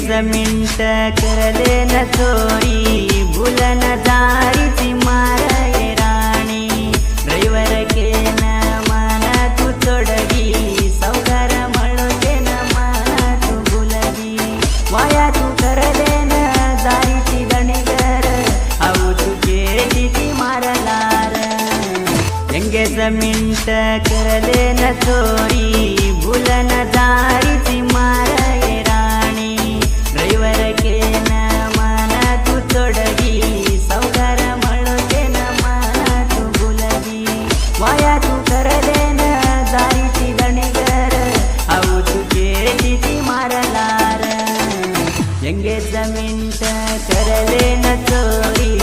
तेच मिंट न चोरी भुल न दारीची माराय राणी. ड्रायव्हर के न माना तू चोडगी सौगार म्हणते न माना तू गुलगी माया तू करले न दारीची दणगर आऊ तू केली ती मारलार यंगेच मिंट करले न चोरी भुल न ನಂಗೆ ಜಮೀನ್ ತರಲೇ ನೋಡಿ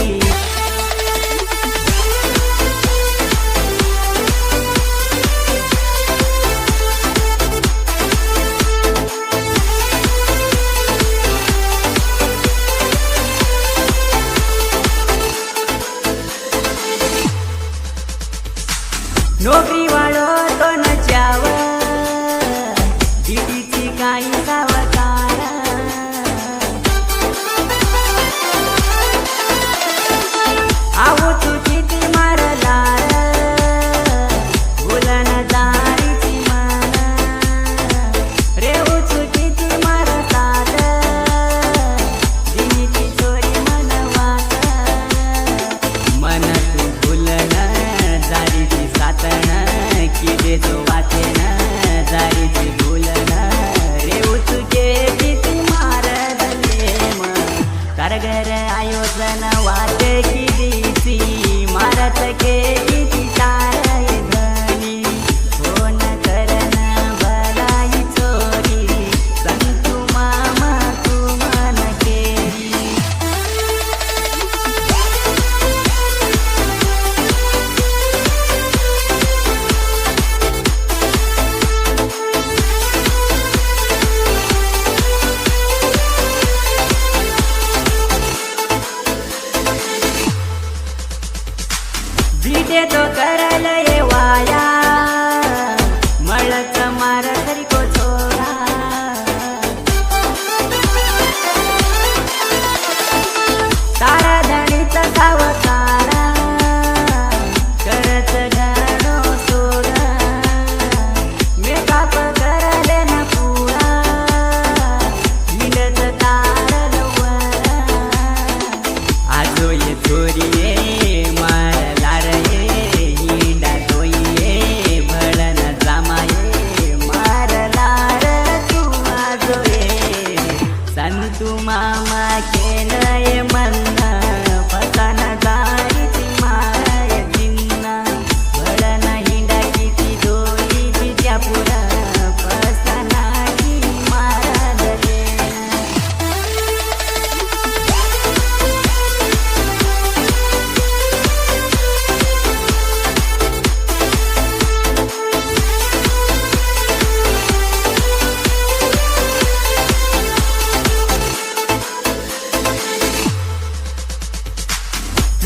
घर आयोजन वाट केलीची मारत केली तार goodie.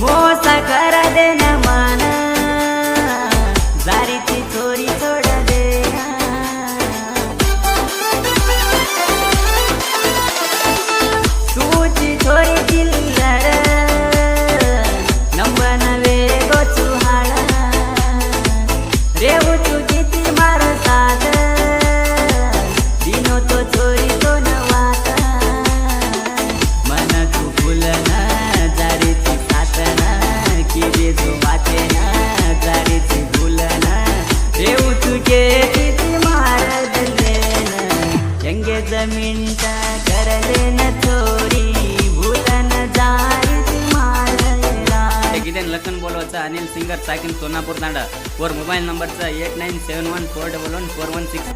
ಓ ಕರದೆ ನಮನ ಅನಿಲ್ ಸಿಂಗರ್ ಸಾಕಿನ್ ಸೋನಾಪುರ್ ತಾಂಡ. ಅವ್ರ mobile numbers eight nine seven one four double one four one six